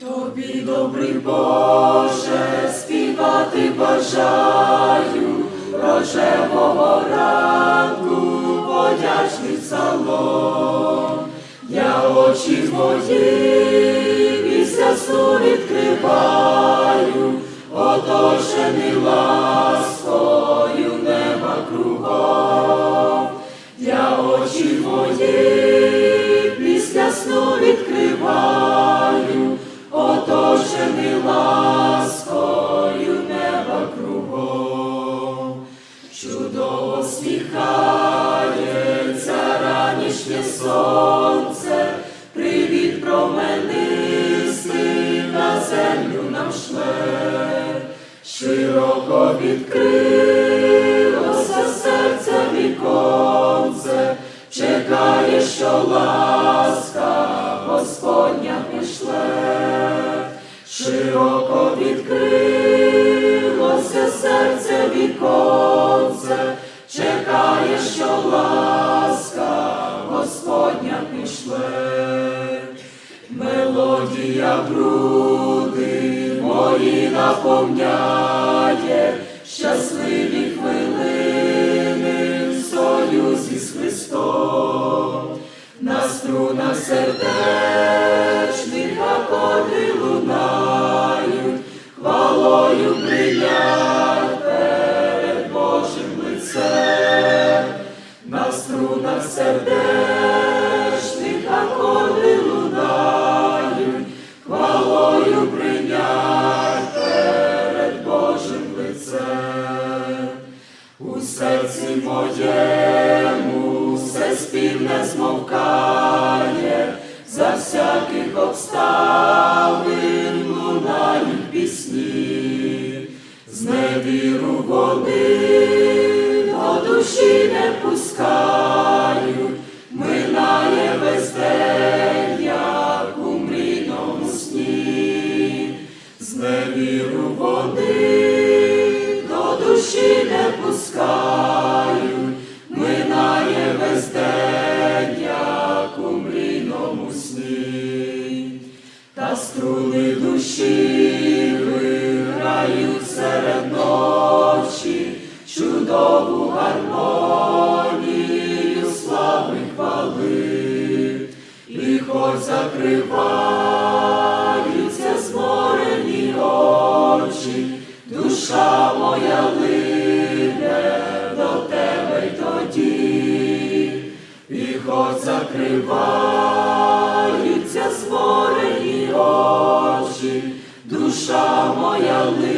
Тобі, добрий Боже, співати бажаю рожевого ранку, подячний псалом. Я очі мої після сну відкриваю, оточений ласкою неба кругом. Я очі мої Чудово сміхається ранішнє сонце, привіт променистий на землю нам шле, широко відкрилося серце віконце, чекає, що ласка Господня пішле, широко відкрилося серце віконце, мелодія груди мої наповняє, щасливі хвилини в союзі з Христом, на струнах сердечних акорди лунають, хвалою бринять перед Божим лицем, на струнах сердечних У серці моєму все спільне змовкає, за всяких обставин лунають пісні, з невіру вони та струни душі виграють серед ночі, чудову гармонію слави хвали, і хоч закриваються зморені очі, душа моя лине до тебе й тоді, і хоч закриваються Hallelujah.